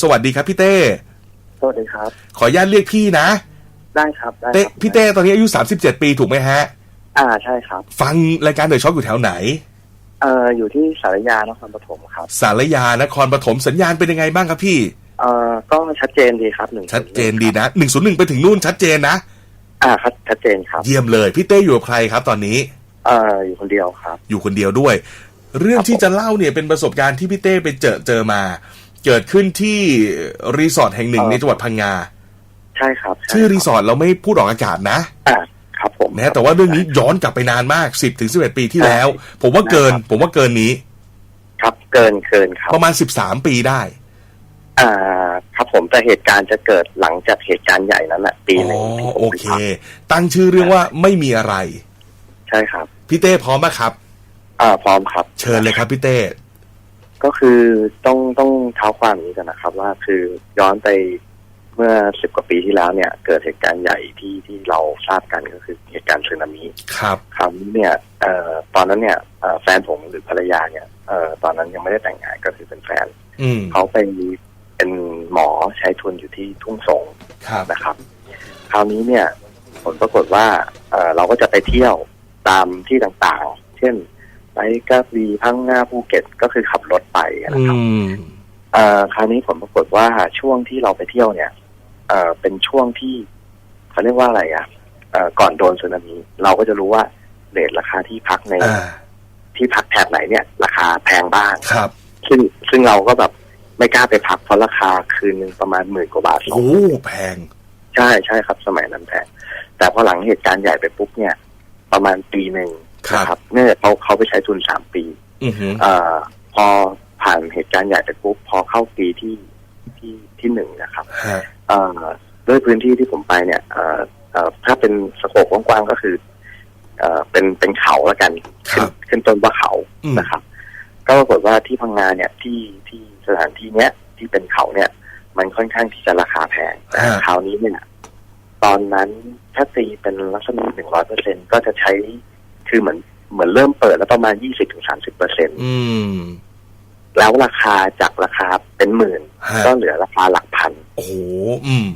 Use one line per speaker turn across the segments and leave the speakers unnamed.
สวัสดีครับพี่เต้
สวัสดีครับ
ขออนุญาตเรียกพี่นะ
ได้ครับได้
เต้
ครับ
พี่เต้ตอนนี้อายุ 37 ปีถูกไหมฮะ
อ่าใช่ครับ
ฟังรายการเดอะช็อคอยู่แถวไหน
เอ่ออยู่ที่สารยานครปฐมครับ
สารยานครปฐมสัญญาณเป็นยังไงบ้างครับพี่
เอ่อก็ชัดเจนดีครับหนึ่ง
ชัดเจนดีนะ 101 ไปถึงนู่นชัดเจนนะ
อ่าครับชัดเจนครับ
เยี่ยมเลย พี่เต้อยู่กับใครครับตอนนี้
เอ่ออยู่คนเดียวครับ
อยู่คนเดียวด้วย เรื่องที่จะเล่าเนี่ยเป็นประสบการณ์ที่พี่เต้ไปเจอเจอมา เกิดขึ้นที่รีสอร์ทแห่งหนึ่ง
เอ่อ
ในจังหวัดพังงา
ใช่ครับใชื่
อรีสอร์ทเราไม่พูดออกอากาศนะ
อ่าครับผม
นะแต่ว่าเรื่องนี้ย้อนกลับไปนานมาก10ถึง11ปีที่แล้ว ผมว่าเกิน ผมว่าเกินนี้
ครับเกินเกินครับ
ประมาณ13ปีได้
อ่า ครับผมแต่เหตุการณ์จะเกิดหลังจากเหตุการณ์ใหญ่นั้นแหละปี
อ๋
หนึ่ง
อ
ที่ผม
โอ
ไป
เค
พัก
ตั้งชื่อเรื่องว่าไม่มีอะไร
ใช่ครับ
พี่เต้พร้อมไหมครับ
อ่าพร้อมครับ
เชิญเลยครับพี่เต้
ก็คือต้องต้องเท้าความอย่างนี้กันนะครับ ว่าคือย้อนไปเมื่อสิบกว่าปีที่แล้วเนี่ย เกิดเหตุการณ์ใหญ่ที่ที่เราทราบกันก็คือเหตุการณ์สึนามิ
ครับ
คราวนี้เนี่ยเอ่อตอนนั้นเนี่ยเอ่อแฟนผมหรือภรรยาเนี่ยเอ่อตอนนั้นยังไม่ได้แต่งงานก็คือเป็นแฟน
อืม
เขาไปเป็นหมอใช้ทุนอยู่ที่ทุ่งสง
ครับ
นะครับ คราวนี้เนี่ย ผลปรากฏว่าเอ่อเราก็จะไปเที่ยวตามที่ต่างๆ เช่น ไปกระบี่พังงาภูเก็ตก็คือขับรถไปนะ
อื
ครับ
ม
เอ่อคราวนี้ผลปรากฏว่าช่วงที่เราไปเที่ยวเนี่ยเอ่อเป็นช่วงที่เขาเรียกว่าอะไรอะเอ่อก่อนโดนสึนามิเราก็จะรู้ว่าเรทราคาที่พักใน
อ่า
ที่พักแถบไหนเนี่ย ราคาแพงบ้าง
ครับ
ซึ่งซึ่งเราก็แบบไม่กล้าไปพักเพราะราคาคืนหนึ่งประมาณหมื่นกว่าบาท
โอ้แพง
ใช่ใช่ครับ สมัยนั้นแพงแต่พอหลังเหตุการณ์ใหญ่ไปปุ๊บเนี่ย ประมาณปีหนึ่ง
ครับ
นะครับเนื่องจากเขาเขาไปใช้ทุนสามปี
อือหือ
เอ่อพอผ่านเหตุการณ์ใหญ่ไปปุ๊บพอเข้าปีที่ที่ที่หนึ่งนะครับ
ฮะ
เอ่อด้วยพื้นที่ที่ผมไปเนี่ยเอ่อเอ่อถ้าเป็นสโคปกว้างๆก็คือเอ่อเป็นเป็นเขาแล้วกัน
ค
ขึ้
รั
น
บ
ขึ้นต้นว่าเขา
อืม
นะครับ ก็ปรากฏว่าที่พังงาเนี่ยที่ที่สถานที่เนี้ยที่เป็นเขาเนี่ย มันค่อนข้างที่จะราคาแพงแต่คราวนี้เนี่ยตอนนั้นถ้าตีเป็นลักษณะหนึ่งร้อยเปอร์เซ็นก็จะใช้ คือเหมือนเหมือนเริ่มเปิดแล้วประมาณยี่สิบถึงสามสิบเปอร์เซ็น
อืม
แล้วราคาจากราคาเป็นหมื่น
ฮะ
ก็เหลือราคาหลักพัน
โอ้โหอืม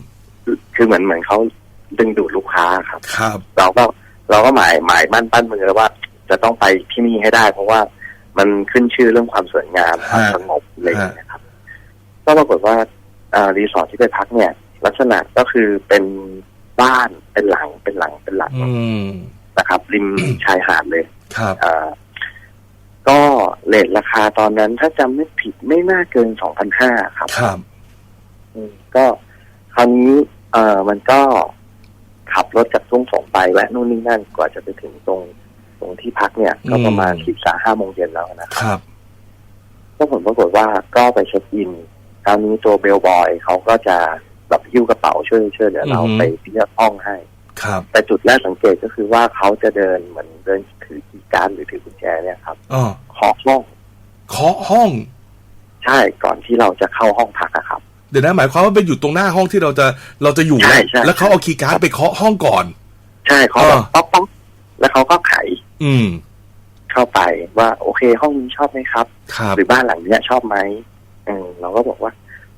คือคือเหมือนเหมือนเขาดึงดูดลูกค้าครับ
ครับ
เราก็เราก็หมายหมายมั่นปั้นมือว่า จะต้องไปที่นี่ให้ได้ เพราะว่ามันขึ้นชื่อเรื่องความสวยงามความ
ฮะ
สงบอะไรอย่างเงี้ยครับก็ปรากฏว่าอ่ารีสอร์ทที่ไปพักเนี่ย ลักษณะก็คือเป็นบ้านเป็นหลังเป็นหลังเป็นหลัง
อืม
นะครับ ริมชายหาดเลย
ครับ
อ่าก็เลทราคาตอนนั้นถ้าจำไม่ผิดไม่น่าเกินสองพันห้าครับ
ครับ
อืมก็คราวนี้ เอ่อมันก็ขับรถจากทุ่งสงไปแวะนู่นนี่นั่นกว่าจะไปถึงตรงตรงที่พักเนี่ย ก็ประมาณ
อืม
สิบสาห้าโมงเย็นแล้วนะค
ครับรับ
ก็ผลปรากฏว่าก็ไปเช็คอินคราวนี้ตัวเบลบอยเขาก็จะแบบหิ้วกระเป๋าช่วยช่วยเหลือเรา
อือฮึ
ไปที่ห้องให้
ครับ
แต่จุดแรกสังเกตก็คือว่าเขาจะเดินเหมือนเดินถือคีย์การ์ดหรือถือกุญแจเนี่ยครับ
อ๋อ
เคาะห้อง
เคาะห้อง
ใช่ก่อนที่เราจะเข้าห้องพักอะครับ
เดี๋ยวนะหมายความว่าเป็นอยู่ตรงหน้าห้องที่เราจะเราจะอยู่
ใช่ใช่
แล้วเขาเอาคีย์การ์ดไปเคาะห้องก่อน
ใช่เขาแบบ
อ่า
ป๊อกป๊อกแล้วเขาก็ไข
อืม
เข้าไปว่า โอเค ห้องนี้ชอบไหมครับ
ครับ
หรือบ้านหลังเนี้ยชอบไหมเออเราก็บอกว่า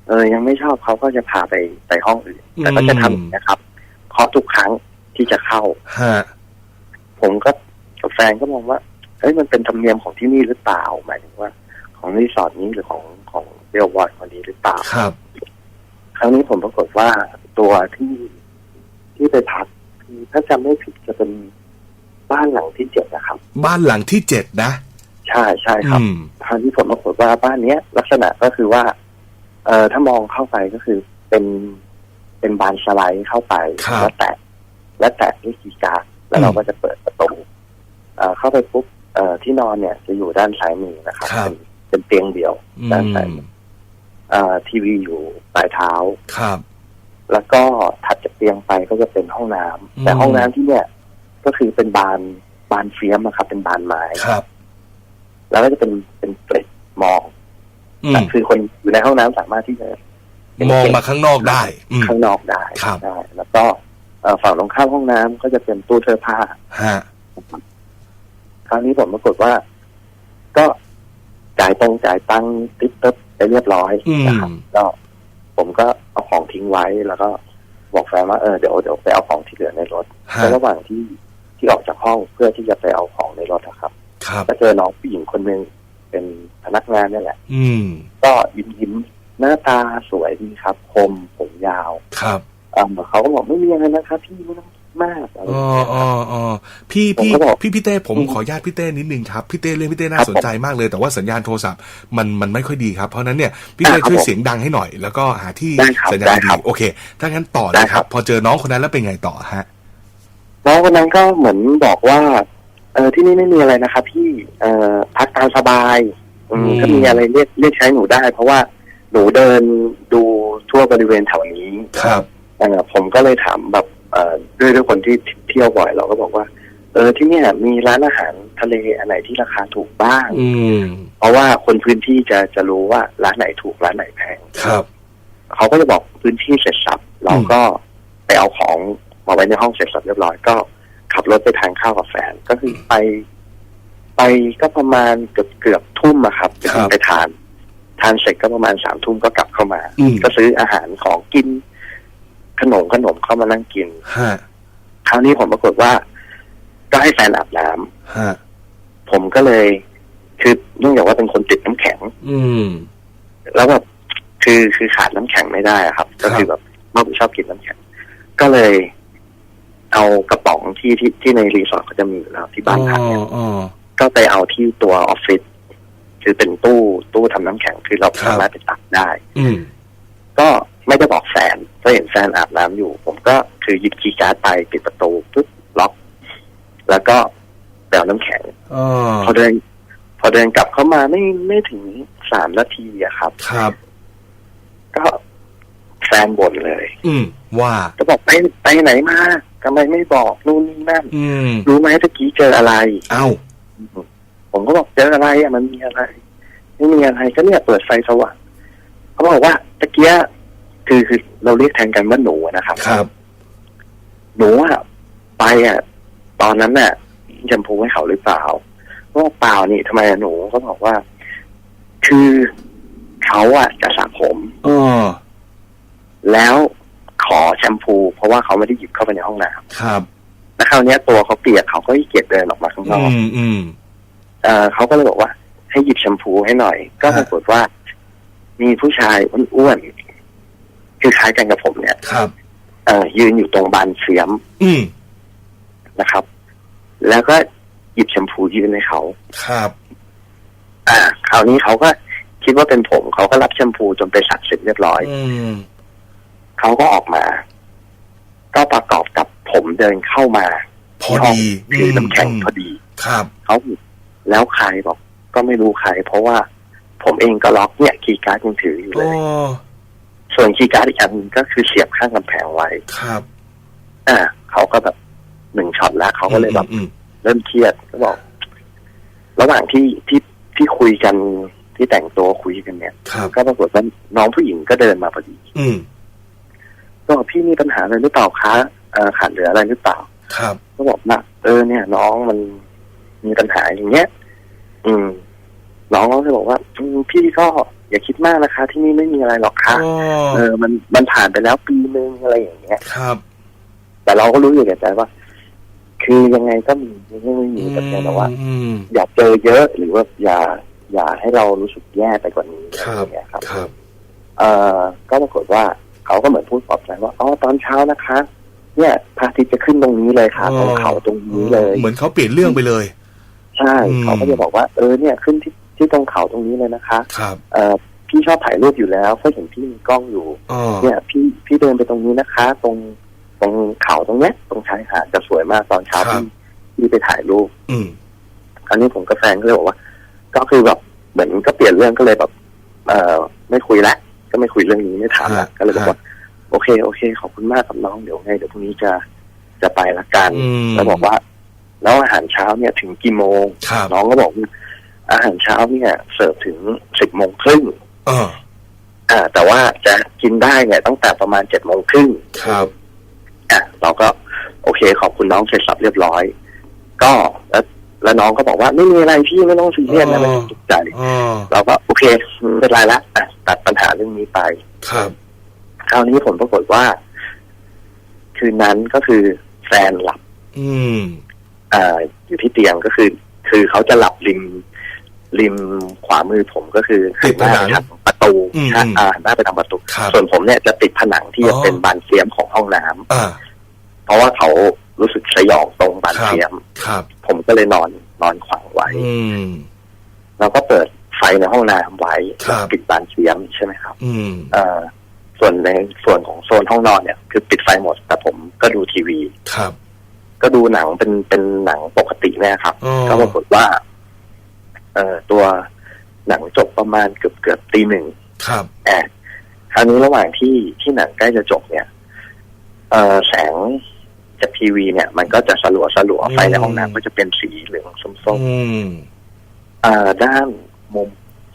เออยังไม่ชอบเขาก็จะพาไปไปห้องอื่น แต่ก็จะทำอย่างนี้นะครับเคาะทุกครั้ง ที่จะเข้า
ฮะ
ผมก็กับแฟนก็มองว่าเฮ้ยมันเป็นธรรมเนียมของที่นี่หรือเปล่าหมายถึงว่า ของรีสอร์ทนี้หรือของของเบลวอร์ดคนนี้หรือเปล่า
ครับ
ครั้งนี้ผมปรากฏว่าตัวที่ที่ไปพักคือถ้าจำไม่ผิดจะเป็นบ้านหลังที่เจ็ดนะครับ
บ้านหลังที่เจ็ดนะ
ใช่ใช่ครับ
อืม
คราวนี้ผมปรากฏว่าบ้านเนี้ย ลักษณะก็คือว่า เอ่อถ้ามองเข้าไปก็คือเป็นเป็นบานสไลด์เข้าไป
ครับ
แล้วแตะ และแตะด้วยคีย์การ์ดแล้วเรา
อืม
ก็จะเปิดประตูเอ่อเข้าไปปุ๊บเอ่อที่นอนเนี่ยจะอยู่ด้านซ้ายมือนะครับ
ครับ
เป็นเป็นเตียงเดียว
อื
ด้านซ้าย
ม
มือเอ่อทีวีอยู่ปลายเท้า
ครับ
แล้วก็ถัดจากเตียงไปก็จะเป็นห้องน้ำ
อืม
แต่ห้องน้ำที่เนี่ย ก็คือเป็นบานบานเฟียมอะครับ เป็นบานไม้
ครับ
แล้วก็จะเป็นเป็นเกล็ดมอง
อืม
คือคนอยู่ในห้องน้ำสามารถที่จะ
มองมาข้างนอกได้อืม
ข้างนอกได้
ครับ
ได้แล้วก็เอ่อ ฝั่งตรงข้ามห้องน้ำก็จะเป็นตู้เสื้อผ้า
ฮะ
คราวนี้ผมปรากฏว่า ก็จ่ายตรงจ่ายตังค์ติ๊บเติ๊บไปเรียบร้อยนะครับ
อืม
ก็ก็เอาของทิ้งไว้แล้วก็บอกแฟนว่าเออเดี๋ยวเดี๋ยวไปเอาของที่เหลือในรถ
ฮะ
แล้วระหว่างที่ที่ออกจากห้องเพื่อที่จะไปเอาของในรถอะครับ
ครับ
ก็เจอน้องผู้หญิงคนหนึ่งเป็นพนักงานนี่แหละ
อืม
ก็ยิ้มยิ้มๆหน้าตาสวยดีครับ คมผมยาว
ครับ
เอ่อเขาก็บอกไม่มีอะไรนะครับพี่ไม่ต้องคิดมากอะไรอ
อ๋
ย่าง
อ
เงี้ย
อ๋ออ๋อพี่
ผม
พี่
ก็บอก
พี่พี่เต้ผม
อืม
ขออนุญาตพี่เต้นิดนึงครับพี่เต้เรื่องพี่เต้น่า
ครับ
สนใจมากเลย แต่ว่าสัญญาณโทรศัพท์มันมันไม่ค่อยดีครับ เพราะฉะนั้นเนี่ยพี่
อ่า
เต้
ครับ
ช่วย
ผม
เสียงดังให้หน่อย แล้วก็หาที่
ได้ครับ
สัญญา
ได้
ณ
ครั
ดี
บ
โอเค ถ้างั้นต่อเล
ได้
ยค
ครั
รับ
บ
พอเจอน้องคนนั้นแล้วเป็นไงต่อฮะ
น้องคนนั้นก็เหมือนบอกว่า เออที่นี่ไม่มีอะไรนะครับพี่เอ่อพักตามสบายอืม
อืม
ถ้ามีอะไรเรียกเรียกใช้หนูได้ เพราะว่าหนูเดินดูทั่วบริเวณแถวนี้
ครับ
เอ่อผมก็เลยถามแบบเอ่อด้วยด้วยคนที่เที่ยวบ่อยเราก็บอกว่า เออที่เนี่ยมีร้านอาหารทะเลอันไหนที่ราคาถูกบ้าง
อืม
เพราะว่าคนพื้นที่จะจะรู้ว่าร้านไหนถูกร้านไหนแพง
ครับ
เขาก็จะบอกพื้นที่เสร็จสับเราก็ไปเอาของมาไว้ในห้องเสร็จสับเรียบร้อยก็ขับรถไปทานข้าวกับแฟนก็คือไป ไปก็ประมาณเกือบเกือบทุ่มอะครับ
ครับ
ไปทาน ทานเสร็จก็ประมาณสามทุ่มก็กลับเข้ามา
อืม
ก็ซื้ออาหารของกิน ขนมขนมเข้ามานั่งกิน
ฮะ
คราวนี้ผมปรากฏว่า ก็ให้แฟนอาบน้ำ
ฮะ
ผมก็เลย คือเนื่องจากว่าเป็นคนติดน้ำแข็ง
อืม
แล้วแบบคือคือขาดน้ำแข็งไม่ได้อะครับ
ครับ
ก็คือแบบเมื่อผมชอบกินน้ำแข็ง ก็เลย เอากระป๋องที่ที่ที่ในรีสอร์ทเขาจะมีอยู่แล้วที่บ้านพักเนี่ย
อ๋ออ๋อ
ก็ไปเอาที่ตัวออฟฟิศคือเป็นตู้ตู้ทำน้ำแข็งคือเรา
ครับ
สามารถไปตักได้
อืม
ก็ไม่ได้บอก แฟนก็เห็นแฟนอาบน้ำอยู่ ผมก็คือหยิบคีย์การ์ดไปปิดประตูปุ๊บล็อก แล้วก็ไปเอาน้ำแข็ง
อ๋อ
พอเดิน พอเดินกลับเข้ามาไม่ไม่ถึงสามนาทีอะครับ
ครับ
ก็แฟนบ่นเลย
อืมว่า
ก็บอกไปไปไหนมาทำไมไม่บอกนู่นนี่นั่น
อืม
รู้ไหมตะกี้เจออะไร
เอ้า
ผมก็บอกเจออะไรอะมันมีอะไรไม่มีอะไรก็เนี่ยเปิดไฟสว่างเขาบอกว่าตะเกีย คือคือเราเรียกแทนกันว่าหนูอะนะครับ
ครับ
หนูอะไปอะตอนนั้นน่ะแชมพูให้เขาหรือเปล่าก็บอกเปล่านี่ทำไมอะหนูเขาบอกว่า คือเขาอะจะสระผม
อ๋อ
แล้วขอแชมพู เพราะว่าเขาไม่ได้หยิบเข้าไปในห้องน้ำ
ครับ
แล้วคราวเนี้ยตัวเขาเปียกเขาก็ขี้เกียจเดินออกมาข้างน
อื
อก
มอืม
เอ่อเขาก็เลยบอกว่า ให้หยิบแชมพูให้หน่อย ก็
ฮะ
ปรากฏว่า มีผู้ชายอ้วนๆ คือคล้ายกันกับผมเนี่ย
ครับ
เอ่อยืนอยู่ตรงบานเสียม
อืม
นะครับ แล้วก็หยิบแชมพูยื่นให้เขา
ครับ
อ่า คราวนี้เขาก็คิดว่าเป็นผม เขาก็รับแชมพูจนไปสระเสร็จเรียบร้อย
อืม
เขาก็ออกมา ก็ประกอบกับผมเดินเข้ามา
พอ
ที่ห้อง
ดี
คือน้ำแข็งพอดี
ครับ
เขาแล้วใครบอก ก็ไม่รู้ใคร เพราะว่าผมเองก็ล็อกเนี่ยคีย์การ์ดยังถืออยู่เล
โอ้
ย ส่วนคีย์การ์ดอีกอันหนึ่งก็คือเสียบข้างกำแพงไว้
ครับ
อ่าเขาก็แบบหนึ่งช็อตแล้วเขาก็เลยแบบ
อืม
เริ่มเครียดก็บอก ระหว่างที่ที่ที่คุยกันที่แต่งตัวคุยกันเนี่ย
ครับ
ก็ปรากฏว่าน้องผู้หญิงก็เดินมาพอดี
อืม
ก็บอกพี่มีปัญหาอะไรหรือเปล่าคะเอ่อขาดเหลืออะไรหรือเปล่า
ครับ
ก็บอกว่าเออเนี่ย น้องมันมีปัญหาอย่างเงี้ย อืม น้องก็เลยบอกว่าอืมพี่ก็ อย่าคิดมากนะคะ ที่นี่ไม่มีอะไรหรอกค่ะ
โอ้
เออ มันมันผ่านไปแล้วปีนึงอะไรอย่างเงี้ย
ครับ
แต่เราก็รู้อยู่แก่ใจว่า คือยังไงก็มียังไงไม่มีแต่เพียงแต่ว่า
อืม
อย่าเจอเยอะหรือว่าอย่า อย่าให้เรารู้สึกแย่ไปกว่านี้
ค
อะไร
รั
อบย่างเงี้ยครับ
ครับ
เอ่อก็ปรากฏว่าเขาก็เหมือนพูดปลอบใจว่าอ๋อตอนเช้านะคะ เนี่ยพระอาทิตย์จะขึ้นตรงนี้เลยค่ะ
อ๋อ
ตรงเขาตรงนี้เลย
เหมือนเขาเปลี่ยนเรื่องไปเลย
ใช่
อืม
เขาก็จะบอกว่าเออเนี่ยขึ้นที่ ที่ตรงเขาตรงนี้เลยนะคะ
ครับ
เอ่อพี่ชอบถ่ายรูปอยู่แล้วก็เห็นพี่มีกล้องอยู่
อ๋อ
เนี่ย พี่พี่เดินไปตรงนี้นะคะ ตรงตรงเขาตรงเนี้ย ตรงชายหาดจะสวยมากตอนเช้า
ครับ
พี่พี่ไปถ่ายรูป
อืม
คราวนี้ผมกับแฟนก็เลยบอกว่า ก็คือแบบเหมือนก็เปลี่ยนเรื่องก็เลยแบบ เอ่อไม่คุยละก็ไม่คุยเรื่องนี้ไม่ถามละ
ฮะ
ก็เลยบอกว่าโอเค โอเค ขอบคุณมากกับน้องเดี๋ยวไงเดี๋ยวพรุ่งนี้จะจะไปละกัน
อืม
แล้วบอกว่า แล้วอาหารเช้าเนี่ยถึงกี่โมง
ครับ
น้องก็บอกว่า อาหารเช้าเนี่ยเสิร์ฟถึงสิบโมงครึ่ง
อ๋อ
อ่า แต่ว่าจะกินได้เนี่ยตั้งแต่ประมาณเจ็ดโมงครึ่ง
ครับ
อะเราก็โอเคขอบคุณน้องเสร็จสับเรียบร้อย ก็แล้วแล้วน้องก็บอกว่าไม่มีอะไรพี่ไม่ต้องซีเรียสนะไม่ต้องตกใจ
อ๋อ
เราก็โอเคไม่เป็นไรละอะตัดปัญหาเรื่องนี้ไป
ครับ
คราวนี้ผลปรากฏว่า คืนนั้นก็คือแฟนหลับ
อืม
อ่าอยู่ที่เตียงก็คือ คือเขาจะหลับริม ริมขวามือผมก็คือ
ติดผนัง
หันหาไปทางประตู
อืม
ใช่อ่าหันหน้าไปทางประตู
ครับ
ส่วนผมเนี่ยจะติดผนังที่จะ
อ๋อ
เป็นบานเสียมของห้องน้ำ
อ่า
เพราะว่าเขารู้สึกสยองตรงบาน
ครับ
เสียม
ครับ
ผมก็เลยนอนนอนขวางไว้
อืม
แล้วก็เปิดไฟในห้องน้ำไว้
ครับ
ปิดบานเสียมใช่ไหมครับ
อืม
เอ่อส่วนในส่วนของโซนห้องนอนเนี่ย คือปิดไฟหมด แต่ผมก็ดูทีวี
ครับ
ก็ดูหนังเป็นเป็นหนังปกติเนี่ยครับ
อ๋อ
ก็ปรากฏว่า เอ่อตัวหนังจบประมาณเกือบเกือบตีหนึ่ง
ครับ
แอบคราวนี้ระหว่างที่ที่หนังใกล้จะจบเนี่ย เอ่อแสงจากทีวีเนี่ย มันก็จะสลัวสลัวไฟในห้องน้ำก็จะเป็นสีเหลืองส้ม
อืม
ๆเอ่อด้านมุม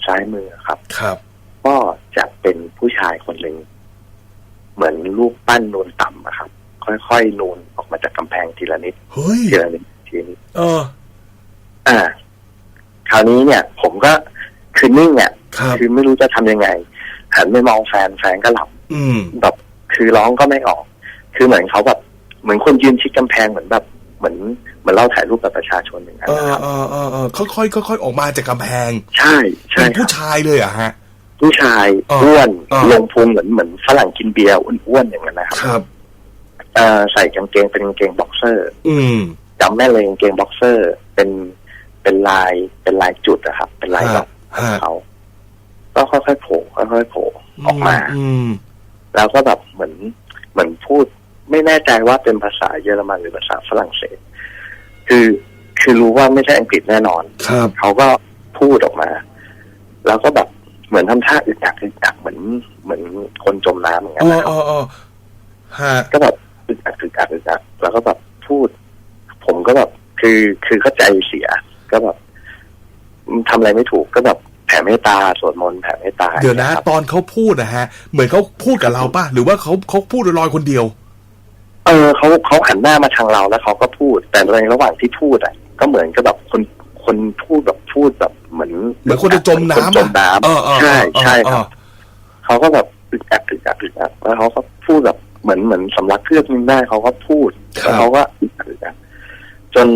ซ้ายมือครับ
ครับ
ก็จะเป็นผู้ชายคนหนึ่งเหมือนรูปปั้นนูนต่ำอะครับ ค่อยๆนูนออกมาจากกำแพงทีละนิด
เฮ้ย
ทีละนิดทีละนิด
เออ
อ่า คราวนี้เนี่ย ผมก็คือนิ่งอะ
ครับ
คือไม่รู้จะทำยังไงหันไปมองแฟนแฟนก็หลับ
อืม
แบบคือร้องก็ไม่ออก คือเหมือนเขาแบบเหมือนคนยืนชิดกำแพงเหมือนแบบเหมือนเหมือนเราถ่ายรูปกับประชาชนอย่างนั้น
เออ
นะครับ
เออเออเออค่อยๆค่อยๆออกมาจากกำแพง
ใช่ใช่
เป็น
ครั
ผู้
บ
ชายเลยเหรอะฮะ
ผู้ชาย
อ่า
อ้วน
อ่า
ลงพุงเหมือนเหมือนฝรั่งกินเบียร์อ้วนๆอย่างนั้นนะครับ
ครับ
เอ่อใส่กางเกงเป็นกางเกงบ็อกเซอร์
อืม
จำแม่นเลยกางเกงบ็อกเซอร์ เป็น เป็นลายเป็นลายจุดอะครับ เป็นลายดอก
ฮะ
เขาก็ค่อยๆโผล่ค่อยๆโผล่ออกมา
อืม
แล้วก็แบบเหมือนเหมือนพูด ไม่แน่ใจว่าเป็นภาษาเยอรมันหรือภาษาฝรั่งเศส คือคือรู้ว่าไม่ใช่อังกฤษแน่นอน
ครับ
เขาก็พูดออกมา แล้วก็แบบเหมือนทำท่าอึดอัดอึดอัดเหมือนเหมือนคนจมน้ำอย่างเงี้
อ๋
ย
อ
นะครับ
อ๋ออ๋อฮะ
ก็แบบอึดอัดอึดอัดอึดอัดแล้วก็แบบพูด ผมก็แบบคือคือเข้าใจเสีย ก็แบบทำอะไรไม่ถูกก็แบบแผ่เมตตาสวดมนต์แผ่เมตตา
เดี๋ยวนะ
ครับ
ตอนเขาพูดนะฮะ เหมือนเขาพูดกับเราป่ะ หรือว่าเขาเขาพูดลอยๆคนเดียว
เออเขาเขาหันหน้ามาทางเราแล้วเขาก็พูด แต่ในระหว่างที่พูดอะ ก็เหมือนกับแบบคนคนพูดแบบพูดแบบเหมือน
เหมือนคนจะจม
เหอ
น้ำ
คนจมน้
เออเออำ
ใช่ใช่
เอ
ค
อ
รับเขาก็แบบอึดอัดอึดอัดอึดอัดแล้วเขาก็พูดแบบเหมือนเหมือนสำลักเครือกนึงได้เขาก็พูด
ครับ
แล้วเขาก็อึดอัดอึดอัดจน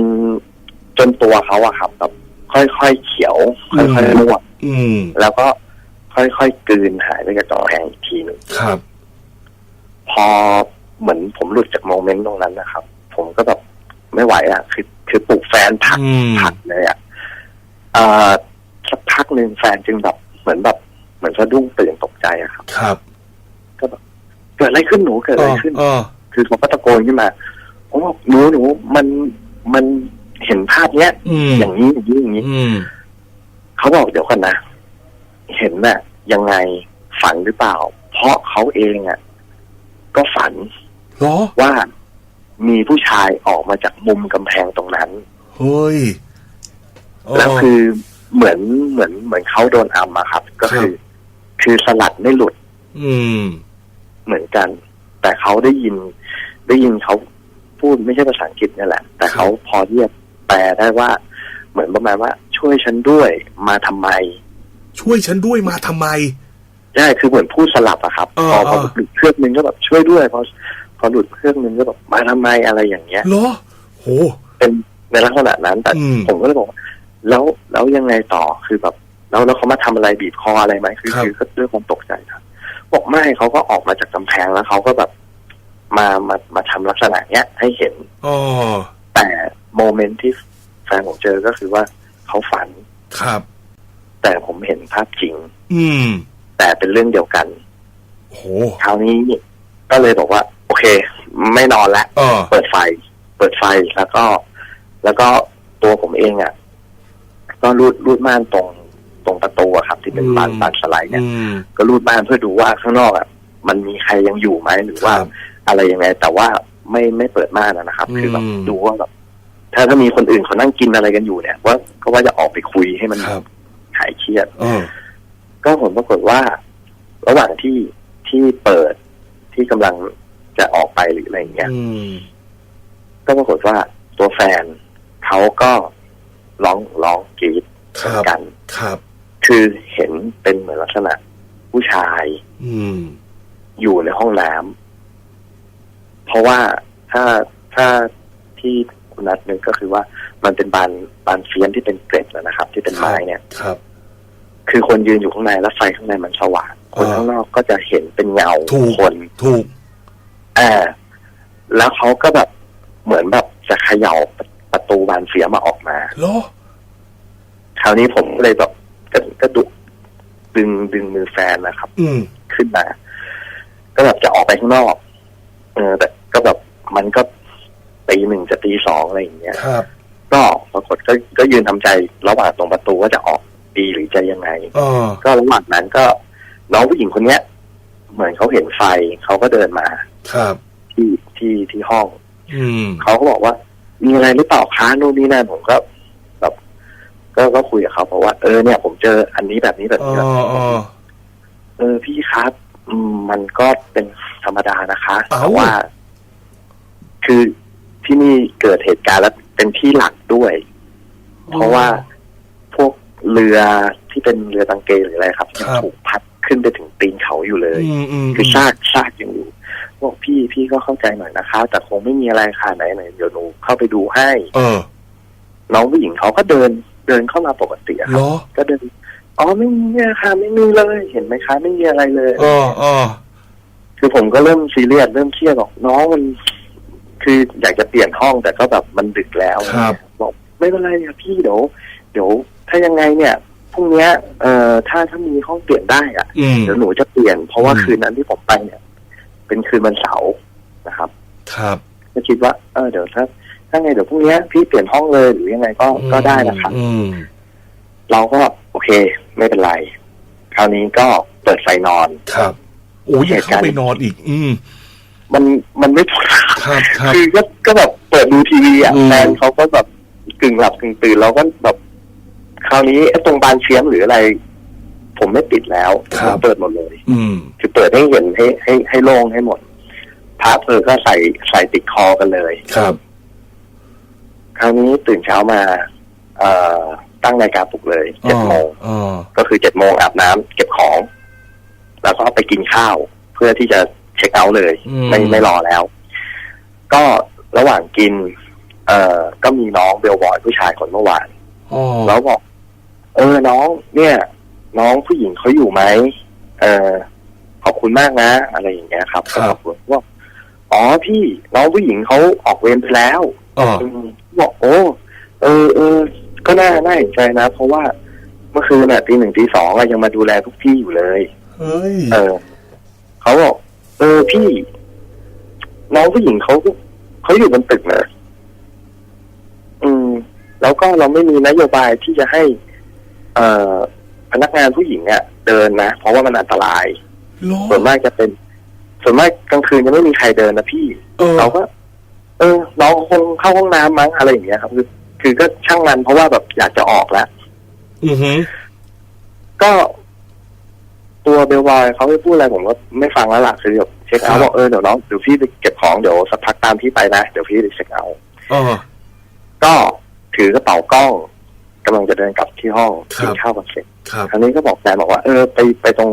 จนตัวเขาอะครับแบบค่อยๆเขียว ค่อยๆนวด
อืม
แล้วก็ค่อยๆกลืนหายไปกับกำแพงอีกทีหนึ่ง
ครับ
พอเหมือนผมหลุดจากโมเมนต์ตรงนั้นนะครับ ผมก็แบบไม่ไหวอะคือ คือปลุกแฟนผลัก
อืม
ผลักเลยอะเอ่อสักพักหนึ่งแฟนจึงแบบเหมือนแบบเหมือนสะดุ้งตื่นตกใจอะครับ
ครับ
ก็แบบเกิดอะไรขึ้นหนูเกิดอะไรขึ้น
เออ
คือเขาก็ตะโกนขึ้นมาผมบอกหนูหนูมันมัน เห็นภาพเนี้ย
อืม
อย่างนี้อย่างนี้อย่างนี้
อืม
เขาบอกเดี๋ยวก่อนนะเห็นน่ะ ยังไงฝันหรือเปล่า เพราะเขาเองอะ ก็ฝัน
เหรอ
ว่ามีผู้ชายออกมาจากมุมกำแพงตรงนั้น
เฮ้ยเแล้
วคือเหมือนเหมือนเหมือนเขาโดนอัมอะครับ ก็คือ คือสลัดไม่หลุด
อืม
เหมือนกัน แต่เขาได้ยิน ได้ยินเขาพูดไม่ใช่ภาษาอังกฤษนี่แหละ แต่เขาพอที่จะแปลได้ว่า เหมือนประมาณว่า ช่วยฉันด้วยมาทำไม
ช่วยฉันด้วยมาทำไม
ใช่คือเหมือนพูดสลับอะครับ
เออ
พอพอ
เออ
หลุดเครื่องนึงก็แบบช่วยด้วยพอพอหลุดเครื่องนึงก็แบบมาทำไมอะไรอย่างเงี้ย
เหรอโห
เป็นในลักษณะนั้นแต่
อืม
ผมก็เลยบอกว่าแล้วแล้วยังไงต่อคือแบบ แล้วแล้วเขามาทำอะไรบีบคออะไรไหมคือ
ครับ
คือก็ด้วยความตกใจครับบอกไม่เขาก็ออกมาจากกำแพงแล้วเขาก็แบบมามามาทำลักษณะเนี้ยให้เห็น
อ๋อ
แต่ โมเมนต์ที่แฟนผมเจอก็คือว่าเขาฝัน
ครับ
แต่ผมเห็นภาพจริง
อืม
แต่เป็นเรื่องเดียวกัน
โห
คราวนี้ก็เลยบอกว่า โอเค ไม่นอนละ
เออ
เปิดไฟ เปิดไฟแล้วก็ แล้วก็ตัวผมเองอะ่ะ ก็รูดรูดม่านตรงตรงประตูอะครับ ที่เป็น
อืม
บานบานสไลด์เนี่ย
อืม
ก็รูดม่านเพื่อดูว่าข้างนอกอะ่ะ มันมีใครยังอยู่ไหมหรือว่า
ครับ
อะไรยังไงแต่ว่าไม่ไม่เปิดม่านอะนะครับ คือแบบ
อืม
ดูว่าแบบ ถ้าถ้ามีคนอื่นเขานั่งกินอะไรกันอยู่เนี่ยว่าก็ว่าจะออกไปคุยให้มัน
ครับ
หายเครียด
เออ
ก็ผลปรากฏว่า ระหว่างที่ที่เปิดที่กำลังจะออกไปหรืออะไรอย่างเงี้ย
อืม
ก็ปรากฏว่าตัวแฟนเขาก็ร้องร้องกรีด
ค
เหมื
รั
อบนกัน
ครับ
คือเห็นเป็นเหมือนลักษณะ ผู้ชาย
อืม
อยู่ในห้องน้ำเพราะว่าถ้าถ้าที่ คุณนัทนึกก็คือว่ามันเป็นบานบานเฟียนที่เป็นเกล็ดแล้วนะครับ ที่เป็นไม้เนี่ย
ครับ
คือคนยืนอยู่ข้างในแล้วไฟข้างในมันสว่างคน
อ่า
ข้างนอกก็จะเห็นเป็นเงา
ถูก
คน
ถูก
อ่าแล้วเขาก็แบบเหมือนแบบจะเขย่าประตูบานเฟียมาออกมา
เหรอ
คราวนี้ผมก็เลยแบบก็ก็ดุดึงดึงมือแฟนนะครับ
อืม
ขึ้นมา ก็แบบจะออกไปข้างนอก เออแต่ก็แบบมันก็ ตีหนึ่งจะตีสองอะไรอย่างเงี้ย
ครับ
ก็ปรากฏก็ก็ยืนทำใจระหว่างตรงประตูว่าจะออกดีหรือจะยังไง
อ๋อ
ก็ระหว่างนั้นก็น้องผู้หญิงคนเนี้ย เหมือนเขาเห็นไฟเขาก็เดินมา
ครับ
ที่ที่ที่ห้อง
อืม
เขาก็บอกว่า มีอะไรหรือเปล่าคะนู่นนี่นั่นผมก็แบบก็ก็คุยกับเขาเพราะว่าเออเนี่ย ผมเจออันนี้แบบนี้แบบ
อ๋อ
นี้แบบนี้
อ๋อ
เออพี่ครับอืมมันก็เป็นธรรมดานะคะ
เอ้า
แต่ว่า คือ ที่นี่เกิดเหตุการณ์แล้วเป็นที่หลักด้วย เพราะว่าพวกเรือที่เป็นเรือตังเกหรืออะไรครับยังถูกพัดขึ้นไปถึงตีนเขาอยู่เลย
อืมอืม
คือซากซากยังอยู่บอกพี่พี่ก็เข้าใจหน่อยนะคะ แต่คงไม่มีอะไรค่ะไหนไหนเดี๋ยวหนูเข้าไปดูให้
เออ
น้องผู้หญิงเขาก็เดินเดินเข้ามาปกติอะค
เหร
รับ
อ
ก็เดินอ๋อไม่มีอะค่ะไม่มีเลยเห็นไหมคะ ไม่มีอะไรเลย
อ๋ออ๋อ
คือผมก็เริ่มซีเรียสเริ่มเครียดบอกน้องมัน คืออยากจะเปลี่ยนห้องแต่ก็แบบมันดึกแล้ว
ครับ
บอกไม่เป็นไรครับพี่เดี๋ยวเดี๋ยวถ้ายังไงเนี่ยพรุ่งเนี้ยเอ่อถ้าถ้ามีห้องเปลี่ยนได้อะ
อืม
เดี๋ยวหนูจะเปลี่ยนเพราะว่า
อืม
คืนนั้นที่ผมไปเนี่ย เป็นคืนวันเสาร์นะครับ
ครับ
ก็คิดว่าเออเดี๋ยวถ้าถ้าไงเดี๋ยวพรุ่งเนี้ยพี่เปลี่ยนห้องเลยหรือยังไงก็ก็ได้นะครับ
อืม
เราก็โอเค ไม่เป็นไร คราวนี้ก็เปิดไฟนอน
ครับโอ้ยยังเข้าไปนอนอีก อืม
มันมันไม่พอ
ครับครับ
คือก็ก็แบบเปิดดูทีวีอะ
อืม
แฟนเขาก็แบบกึ่งหลับกึ่งตื่นเราก็แบบคราวนี้ไอ้ตรงบานเชียมหรืออะไร ผมไม่ปิดแล้วผมเปิดหมดเลย
อืม
คือเปิดให้เห็นให้ให้ให้โล่งให้หมดพระเพอก็ใส่ใส่ติดคอกันเลย
ครับ
คราวนี้ตื่นเช้ามา เอ่อ ตั้งนาฬิกาปลุกเลยเจ็ดโมง
อ๋อ
ก็คือเจ็ดโมงอาบน้ำเก็บของ แล้วก็ไปกินข้าว เพื่อที่จะเช็คเอาท์เลย
อืม
ไม่ไม่รอแล้ว ก็ระหว่างกิน เอ่อก็มีน้องเบลบอยผู้ชายคนเมื่อวาน
อ๋อ
แล้วบอก เออน้องเนี่ย น้องผู้หญิงเขาอยู่ไหมเออขอบคุณมากนะ อะไรอย่างเงี้ยครับ
ครับ
ก็บอกว่าอ๋อพี่น้องผู้หญิงเขาออกเวรไปแล้ว
อ๋อ
อืมบอกโอ้เออเออก็น่าน่าเห็นใจนะ เพราะว่าเมื่อคืนน่ะตีหนึ่งตีสองอะยังมาดูแลทุกที่อยู่เลย
เฮ้ย
เออเขาบอกเออพี่ น้องผู้หญิงเขาเขาอยู่บนตึกนะอืม แล้วก็เราไม่มีนโยบายที่จะให้ เอ่อพนักงานผู้หญิงอะเดินนะเพราะว่ามันอันตราย
เหรอ
ส่วนมากจะเป็น ส่วนมากกลางคืนจะไม่มีใครเดินนะพี่
เออ
เราก็ เออ น้องคงเข้าห้องน้ำมั้งอะไรอย่างเงี้ยครับคือคือก็ช่างมันเพราะว่าแบบอยากจะออกแล้ว
อือหือ
ก็ ตัวเบลบอยเขาไม่พูดอะไรผมก็ไม่ฟังแล้วล่ะคือแบบเช็คเอาท์บอกเออเดี๋ยวน้องเดี๋ยวพี่ไปเก็บของเดี๋ยวสักพักตามพี่ไปนะเดี๋ยวพี่ไปเช็คเอาท์
อ๋อ
ก็ถือกระเป๋ากล้องกำลังจะเดินกลับที่ห้องกินข้าวกันเสร็จ
ครับ
คราวนี้ก็บอกแฟนบอกว่าเออไปไปตรง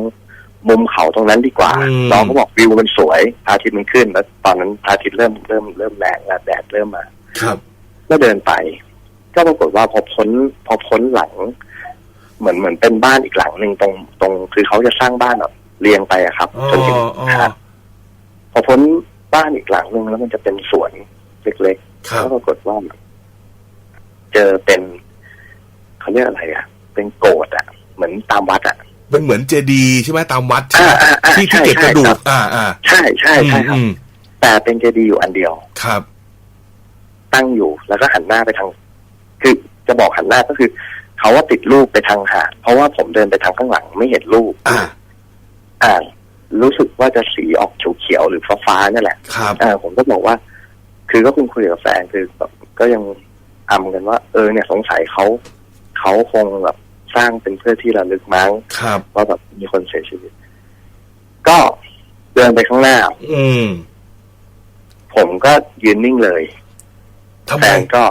มุมเขาตรงนั้นดีกว่า
อืม
น้องก็บอกวิวมันสวยพระอาทิตย์มันขึ้น แล้วตอนนั้นพระอาทิตย์เริ่มเริ่มเริ่มแรงแล้วแดดเริ่มมา
ครับ
ก็เดินไป ก็ปรากฏว่าพอพ้นพอพ้นหลัง เหมือนเหมือนเป็นบ้านอีกหลังหนึ่งตรงตรง คือเขาจะสร้างบ้านแบบเรียงไปอะครับ
อ๋อ
จนถึง
อ๋อ
หาดพอพ้นบ้านอีกหลังหนึ่งแล้วมันจะเป็นสวนเล็ก
ครั
ๆ
บ
ก็ปรากฏว่าเจอเป็นเขาเรียกอะไรอะเป็นโกดอะเหมือนตามวัดอะ
เป็นเหมือนเจดีย์ใช่ไหมตามวัดใช่ไหม
อ่าอ่าอ่า
ที่ที่
ใช่
เก็บกระดู
ใช่ครั
ก
บ
อ่าอ่า
ใช่ใช่ใช่ครับ
อืม
แต่เป็นเจดีย์อยู่อันเดียว
ครับ
ตั้งอยู่แล้วก็หันหน้าไปทาง คือจะบอกหันหน้าก็คือ เขาว่าติดรูปไปทางหาดเพราะว่าผมเดินไปทางข้างหลังไม่เห็นรูป
อ่า
อ่า รู้สึกว่าจะสีออกเขียวๆหรือฟ้าๆนั่นแหละ
ครับ
อ่าผมก็บอกว่า คือก็คุณคุยกับแฟนคือแบบก็ยังอำกันว่า เออเนี่ยสงสัยเขาเขาคงแบบสร้างเป็นเพื่อที่ระลึกมั้ง
ครับ
ว่าแบบมีคนเสียชีวิต ก็เดินไปข้างหน้า
อืม
ผมก็ยืนนิ่งเลย
ทำไม
แฟนก็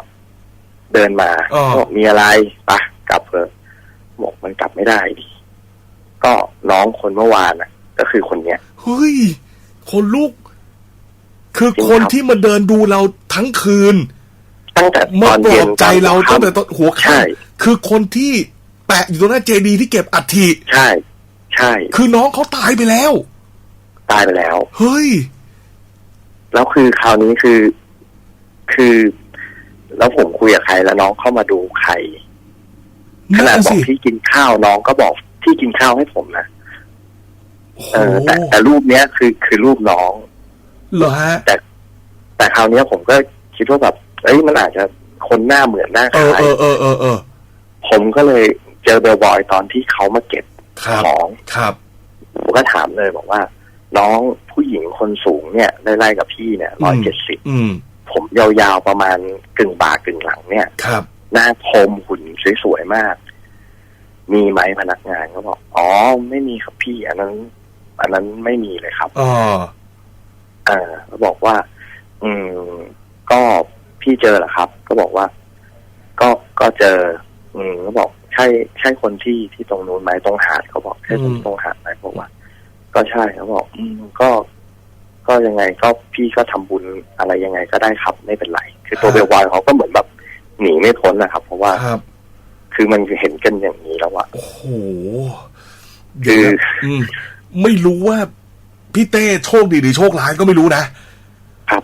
เดินมา
อ๋อ
บอกมีอะไรปะ กลับเถอะบอกมันกลับไม่ได้ดิก็น้องคนเมื่อวานน่ะ ก็คือคนเนี้ย
เฮ้ยคนลุกคือ
จริง
คน
ครับ
ที่มาเดินดูเราทั้งคืน
ตั้งแต่ต
มา
อน
ปล
เย็
อนบใจเราตั้งแต่ตอนหัว
ใช่
ค่ำคือคนที่แปะอยู่ตรงหน้าเจดีย์ที่เก็บอัฐิ
ใช่ ใช่
คือน้องเขาตายไปแล้ว
ตายไปแล้ว
เฮ้ย
แล้วคือคราวนี้คือ คือ แล้วผมคุยกับใครแล้วน้องเข้ามาดูใคร ข
นั่
นาด
น
บอ
สิ
กที่กินข้าวน้องก็บอกที่กินข้าวให้ผมนะ
โอ้โห
เออแต่แต่รูปเนี้ยคือคือรูปน้อง
เหรอฮะ
แต่คราวเนี้ยผมก็คิดว่าแบบเอ้ยมันอาจจะคนหน้าเหมือนหน้า
เอ
ค
อ
ล้าย
เออเออเออเออ
ผมก็เลยเจอเบลบอยตอนที่เขามาเก็บ
ครับ
ของ
ครับ
ผมก็ถามเลยบอกว่า น้องผู้หญิงคนสูงเนี่ยไล่ๆกับพี่เนี่ยร้อยเจ็ดสิบ
อืม
ผมยาวๆประมาณกึ่งบ่ากึ่งหลังเนี่ย
ครับ
หน้าคมหุ่นสวยๆมาก มีไหมพนักงานก็บอก อ๋อ ไม่มีครับพี่ อันนั้น อันนั้นไม่มีเลยครับ
อ๋อ
อ่าก็บอกว่า อืม ก็พี่เจอเหรอครับ ก็บอกว่า ก็ก็เจอ อืมก็บอก ใช่ใช่คนที่ที่ตรงนู้นไหมตรงหาดเขาบอกใช่คนที่ตรงหาดไหมบอกว่า ก็ใช่เขาบอก อืมก็ก็ยังไงก็พี่ก็ทำบุญอะไรยังไงก็ได้ครับไม่เป็นไร คือตัวเบลวอยเขาก็เหมือนแบบ หนีไม่พ้นนะครับ เพราะว่า
ครับ
คือมันเห็นกันอย่างนี้แล้วอะ
โอ้โห
คือ
เดี๋ยวนะอืมไม่รู้ว่าพี่เต้โชคดีหรือโชคร้ายก็ไม่รู้นะ
ครับ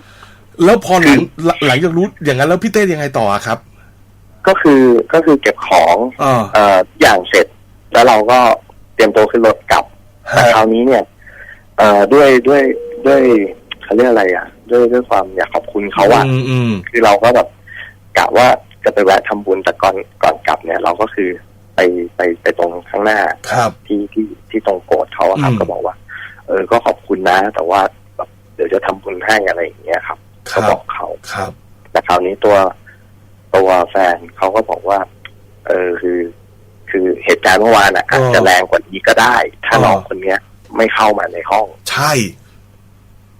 แล้วพอหลังหลังหลังจากรู้อย่างนั้นแล้วพี่เต้ยังไงต่ออะครับ
ก็คือก็คือเก็บของ
อ่า
เอ่อทุกอย่างเสร็จ แล้วเราก็เตรียมตัวขึ้นรถกลับแต่คราวนี้เนี่ยเอ่อด้วยด้วยด้วยเขาเรียกอะไรอะ ด้วยด้วยความอยากขอบคุณเขาอะ
อืมอืม
คือเราก็แบบ กะว่าจะไปแวะทำบุญแต่ก่อนก่อนกลับเนี่ย เราก็คือไปไปไปตรงข้างหน้า
ครับ
ที่ที่ที่ตรงโกดเขาอะครับ
อืม
ก็บอกว่า เออก็ขอบคุณนะ แต่ว่าแบบเดี๋ยวจะทำบุญให้อะไรอย่างเงี้ยครับ
ค
ก็
รับ
บอกเขา
ครับ
แต่คราวนี้ตัวตัวแฟนเขาก็บอกว่า เออคือ คือเหตุการณ์เมื่อวานอะอาจจะแรงกว่านี้ก็ได้ ถ้าน้องคนเนี้ย ไม่เข้ามาในห้อง
ใช่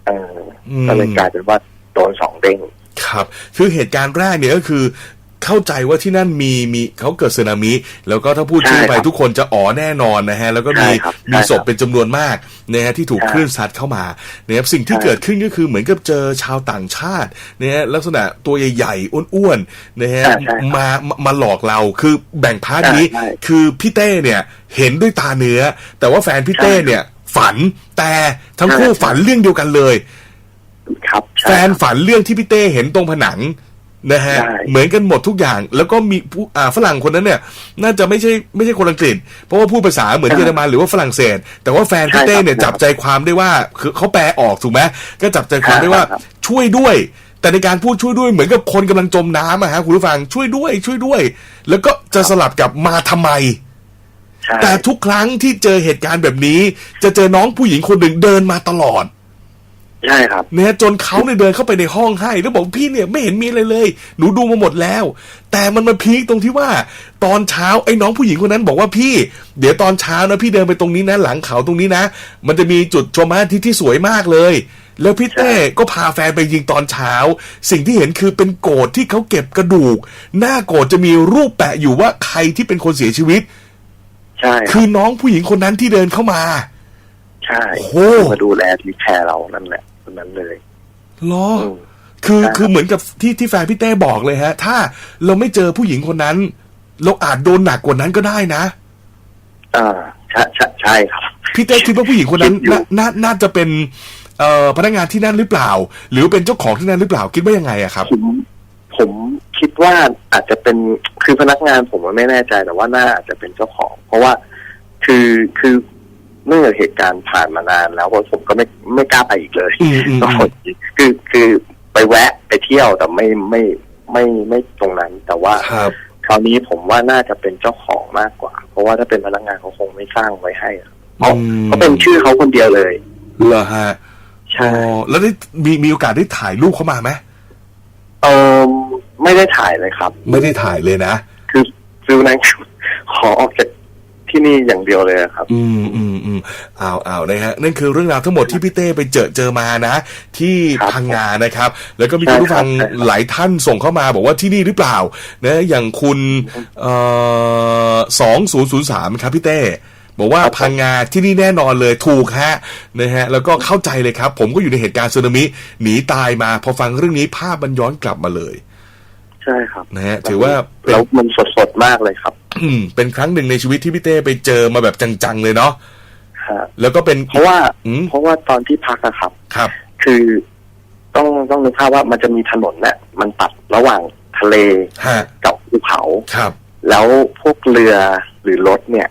เออ
อืม
ก็เลยกลายเป็นว่าโดนสองเด้ง
ครับคือเหตุการณ์แรกเนี่ยก็คือเข้าใจว่าที่นั่นมีมีเขาเกิดสึนามิ แล้วก็ถ้าพูดชื่อไปทุกคนจะอ๋อแน่นอนนะฮะ แล้วก็มีมีศพเป็นจำนวนมากนะฮะที่ถูกคลื่นซัดเข้ามานะครับสิ่งที่เกิดขึ้นก็คือเหมือนกับเจอชาวต่างชาตินะฮะลักษณะตัวใหญ่ๆ อ้วนๆนะฮะมามามาหลอกเราคือแบ่งพาร์ทนี้คือพี่เต้เนี่ยเห็นด้วยตาเนื้อ แต่ว่าแฟนพี่เต้เนี่ยฝันแต่ทั้งคู่ฝันเรื่องเดียวกันเลย
ครับใช่
แฟนฝันเรื่องที่พี่เต้เห็นตรงผนังนะฮะ
ใช่
เหมือนกันหมดทุกอย่าง แล้วก็มีผู้อ่าฝรั่งคนนั้นเนี่ย น่าจะไม่ใช่ไม่ใช่คนอังกฤษ เพราะว่าพูดภาษาเหมือนเยอรมันหรือว่าฝรั่งเศส แต่ว่าแฟนพี่เต้เนี่ยจับใจความได้ว่าคือเขาแปลออกถูกไหมก็จับใจความได้ว่าช่วยด้วย แต่ในการพูดช่วยด้วยเหมือนกับคนกำลังจมน้ำอะฮะคุณผู้ฟังช่วยด้วย ช่วยด้วย แล้วก็จะสลับกับมาทำไม
ใช่
แต่ทุกครั้งที่เจอเหตุการณ์แบบนี้ จะเจอน้องผู้หญิงคนหนึ่งเดินมาตลอด
ใช่ครับ
เนี่ยจนเขาเนี่ยเดินเข้าไปในห้องให้ แล้วบอกพี่เนี่ยไม่เห็นมีอะไรเลย หนูดูมาหมดแล้ว แต่มันมาพีคตรงที่ว่า ตอนเช้าไอ้น้องผู้หญิงคนนั้นบอกว่าพี่ เดี๋ยวตอนเช้านะพี่เดินไปตรงนี้นะหลังเขาตรงนี้นะ มันจะมีจุดชมพระอาทิตย์ที่สวยมากเลย แล้วพี่เต้ก็พาแฟนไปยิงตอนเช้า สิ่งที่เห็นคือเป็นโกดที่เขาเก็บกระดูก หน้าโกดจะมีรูปแปะอยู่ว่าใครที่เป็นคนเสียชีวิต
ใช่ครับ
คือน้องผู้หญิงคนนั้นที่เดินเข้ามา
ใช่
โอ้โห
มาดูแลทีแคร์เรานั่นแหละ คนนั้นเลย
เหรอ
อืม
คือ
ใช่ครับ
คือเหมือนกับที่ที่แฟนพี่เต้บอกเลยฮะ ถ้าเราไม่เจอผู้หญิงคนนั้น เราอาจโดนหนักกว่านั้นก็ได้นะ
อ่าใช่ใช่ใช่ครับ
พี่เต้คิดว่าผู้หญิงคนนั้น
คิดอยู่
น่าน่าน่าจะเป็น เอ่อพนักงานที่นั่นหรือเปล่า หรือเป็นเจ้าของที่นั่นหรือเปล่าคิดว่ายังไงอะครับ
ผมผมคิดว่าอาจจะเป็นคือพนักงานผมไม่แน่ใจแต่ว่าน่าอาจจะเป็นเจ้าของ เพราะว่าคือคือ เมื่อเหตุการณ์ผ่านมานานแล้วผมก็ไม่ไม่กล้าไปอีกเลย
อืมอืม
ก็
อืม
คือคือไปแวะไปเที่ยวแต่ไม่ไม่ไม่ไม่ตรงนั้น แต่ว่า
ครับ
คราวนี้ผมว่าน่าจะเป็นเจ้าของมากกว่า เพราะว่าถ้าเป็นพนักงานเขาคงไม่สร้างไว้ให้อะเพราะ
อืม
เขาเป็นชื่อเขาคนเดียวเลย
เหรอฮะ
ใช่
อ๋อแล้วได้มีมีโอกาสได้ถ่ายรูปเขามาไหม
เออไม่ได้ถ่ายเลยครับ
ไม่ได้ถ่ายเลยนะ
คือฟิลนั้นขอออกจาก ที่นี่อย่างเดียวเลยอะครับ
อืมอืมอืมอ้าวอ้าวนะฮะนั่นคือเรื่องราวทั้งหมดที่พี่เต้ไปเจอเจอมานะ ที่
ครับ
พังงานะครับ แล้วก็มี
ใช่
คุณผู้ฟัง
ครับใช่ครับ
หลายท่านส่งเข้ามาบอกว่าที่นี่หรือเปล่านะอย่างคุณเอ่อสองศูนย์ศูนย์สามครับพี่เต้บอกว่า
ครับผม
พังงาที่นี่แน่นอนเลยถูกฮะนะฮะแล้วก็เข้าใจเลยครับ ผมก็อยู่ในเหตุการณ์สึนามิหนีตายมาพอฟังเรื่องนี้ภาพมันย้อนกลับมาเลย
ใช่ครับ
นะฮะถือว่าเป็น
แล้วมันสดๆมากเลยครับ
อืมเป็นครั้งหนึ่งในชีวิตที่พี่เต้ไปเจอมาแบบจังๆเลยเนาะ
ฮะ
แล้วก็เป็น
เพราะว่า
อืม
เพราะว่าตอนที่พักอะครับ
ครับ
คือต้องต้องนึกภาพว่ามันจะมีถนนเนี่ยมันตัดระหว่างทะเล
ฮะ
กับภูเขา
ครับ
แล้วพวกเรือหรือรถเนี่ย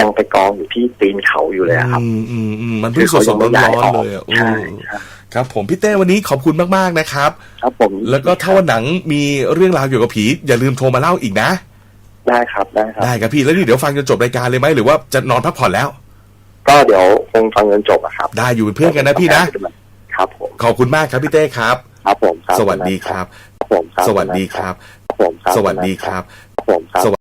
ยังไปกองอยู่ที่ตีนเขาอยู่เลยอะครับ
อืมอืมอืมมันเพิ่งสดสดร้อนร้อนๆเลยอะ
ใช่
อืม
ใช่
ครับผมพี่เต้วันนี้ขอบคุณมากๆนะครับ
ครับผม
แล้วก็ถ้าวันหนังมีเรื่องราวเกี่ยวกับผีอย่าลืมโทรมาเล่าอีกนะ
ได้ครับได้ครับ
ได้ครับพี่แล้วนี่เดี๋ยวฟังจนจบรายการเลยไหมหรือว่าจะนอนพักผ่อนแล้ว
ก็เดี๋ยวคงฟังเงินจบอะครับ
ได้อยู่เป็นเพื่อนกันนะพี่นะ
ครับผม
ขอบคุณมากครับพี่เต้ครับ
ครับผมครับ
สวัสดีครับ
ครับผมครับ
สวัสดีครับ
ครับผมครับ
สวัสดีครับ
ครับผมครับ